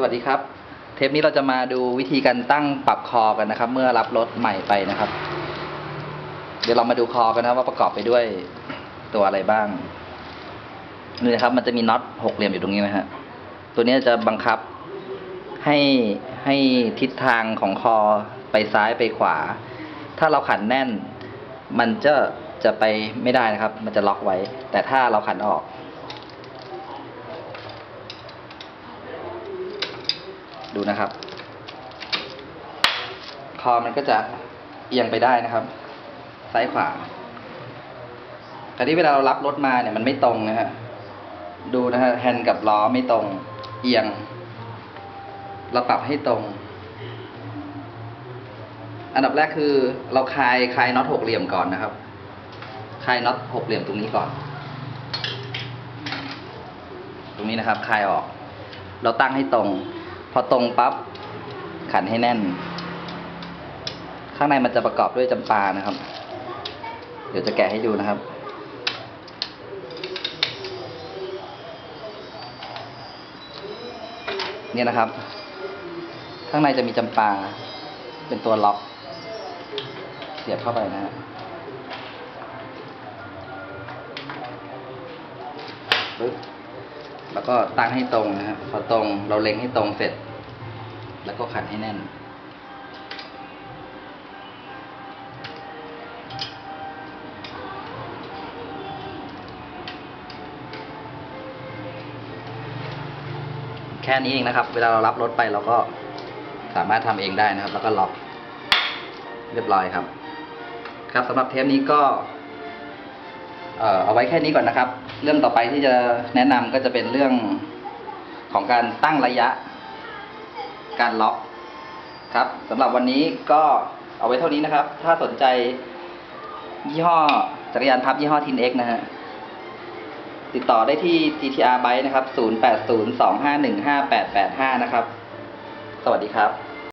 สวัสดีครับ เทปนี้เราจะมาดูวิธีการตั้งปรับคอกันนะครับ เมื่อรับรถใหม่ไปนะครับ เดี๋ยวเรามาดูคอกันนะว่าประกอบไปด้วยตัวอะไรบ้างนี่นะครับ มันจะมีน็อตหกเหลี่ยมอยู่ตรงนี้นะฮะตัวนี้จะบังคับให้ให้ทิศทางของคอไปซ้ายไปขวา ถ้าเราขันแน่น มันจะจะไปไม่ได้นะครับ มันจะล็อกไว้ แต่ถ้าเราขันออก ดูนะครับ คอมันก็จะเอียงไปได้นะครับ ซ้ายขวาแต่ที่เวลาเรารับรถมาเนี่ยมันไม่ตรงนะฮะ ดูนะฮะแฮนด์กับล้อไม่ตรง เอียง เราปรับให้ตรง อันดับแรกคือเราคลายคลายน็อตหกเหลี่ยมก่อนนะครับ คลายน็อตหกเหลี่ยมตรงนี้ก่อน ตรงนี้นะครับ คลายออก เราตั้งให้ตรง พอตรงปั๊บขันให้แน่น ข้างในมันจะประกอบด้วยจำปานะครับ เดี๋ยวจะแกะให้ดูนะครับ เนี่ยนะครับ ข้างในจะมีจำปา เป็นตัวล็อก เสียบเข้าไปนะฮะปึ๊บ แล้วก็ตั้งให้ตรงนะฮะพอตรงเราเล็งให้ตรงเสร็จ แล้วก็ขันให้แน่น แค่นี้เองนะครับ เวลาเรารับรถไปเราก็สามารถทำเองได้นะครับ แล้วก็ล็อกเรียบร้อยครับ ครับสำหรับเทปนี้ก็ เอ่อเอาไว้แค่นี้ก่อนนะครับ เรื่องต่อไปที่จะแนะนำก็จะเป็นเรื่องของการตั้งระยะ การล็อกครับสำหรับวันนี้ก็เอาไว้เท่านี้นะครับ ถ้าสนใจยี่ห้อจักรยานพับยี่ห้อทินเอ็กนะฮะติดต่อได้ที่ GTR Byte นะครับ 0802515885 นะครับ สวัสดีครับ